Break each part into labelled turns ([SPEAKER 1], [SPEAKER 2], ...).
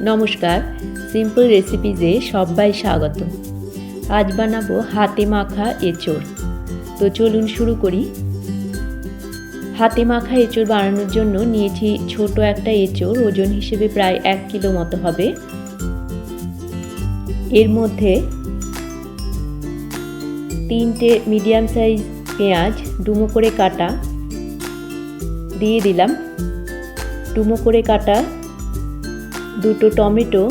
[SPEAKER 1] নমস্কার সিম্পল রেসিপিজে সবাই স্বাগত। আজ বানাবো হাতে মাখা এঁচড়। তো চলুন শুরু করি। হাতে মাখা এঁচড় বানানোর জন্য নিয়েছি ছোট একটা এঁচড়, ওজন হিসেবে প্রায় এক কিলো মতো হবে। এর মধ্যে তিনটে মিডিয়াম সাইজ পেঁয়াজ ডুমো করে কাটা দিয়ে দিলাম। ডুমো করে কাটা দুটো টমেটো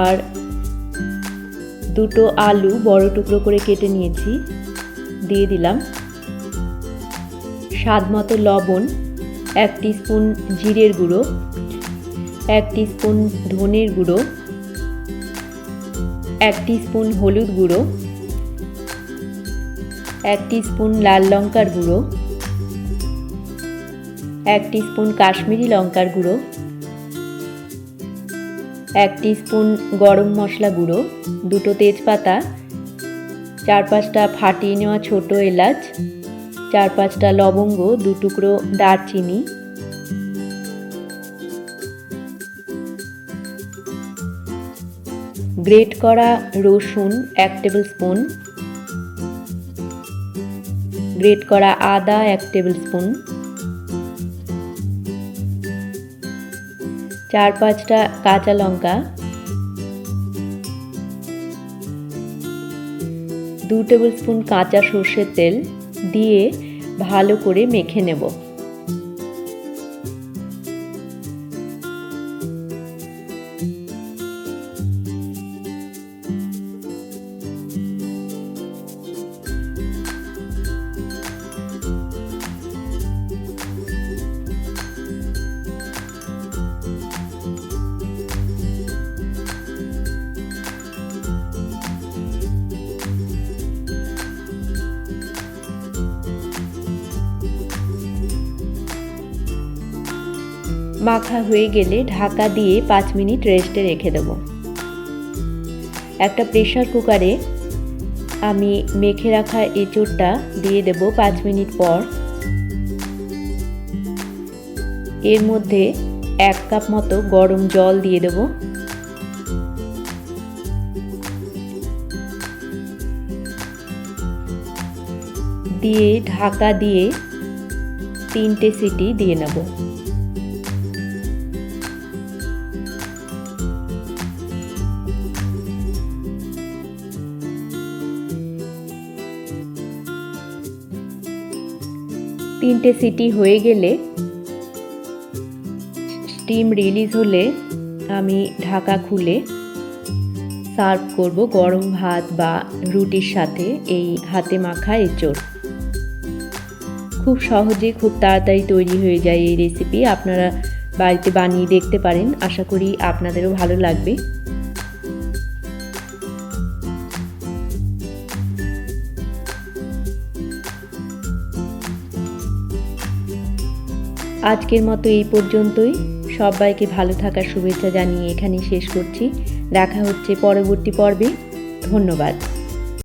[SPEAKER 1] আর দুটো আলু বড় টুকরো করে কেটে নিয়েছি, দিয়ে দিলাম। স্বাদ মতো লবণ, এক স্পুন জিরের গুঁড়ো, এক স্পুন ধনের গুঁড়ো, এক স্পুন হলুদ গুঁড়ো, এক স্পুন লাল লঙ্কার গুঁড়ো এক স্পুন কাশ্মীরি লঙ্কার গুঁড়ো, এক স্পুন গরম মশলা গুঁড়ো, দুটো তেজপাতা, চার পাঁচটা ফাটিয়ে নেওয়া ছোট এলাচ, চার পাঁচটা লবঙ্গ, দু টুকরো দারচিনি, গ্রেট করা রসুন এক টেবিল স্পুন, গ্রেট করা আদা এক টেবিল স্পুন চার পাঁচটা কাঁচা লঙ্কা, দু টেবিল স্পুন কাঁচা সর্ষের তেল দিয়ে ভালো করে মেখে নেব। মাখা হয়ে গেলে ঢাকা দিয়ে পাঁচ মিনিট রেস্টে রেখে দেবো। একটা প্রেশার কুকারে আমি মেখে রাখা এঁচড়টা দিয়ে দেব পাঁচ মিনিট পর। এর মধ্যে এক কাপ মতো গরম জল দিয়ে দেব। দিয়ে ঢাকা দিয়ে তিনটে সিটি দিয়ে নেব। তিনটে সিটি হয়ে গেলে স্টিম রিলিজ হলে আমি ঢাকা খুলে সার্ভ করব গরম ভাত বা রুটির সাথে এই হাতে মাখা এঁচড়। খুব সহজে খুব তাড়াতাড়ি তৈরি হয়ে যায় এই রেসিপি আপনারা বাড়িতে বানিয়ে দেখতে পারেন। আশা করি আপনাদেরও ভালো লাগবে। আজকের মতো এই পর্যন্তই। সবাইকে ভালো থাকার শুভেচ্ছা জানিয়ে এখানেই শেষ করছি। দেখা হচ্ছে পরবর্তী পর্বে। ধন্যবাদ।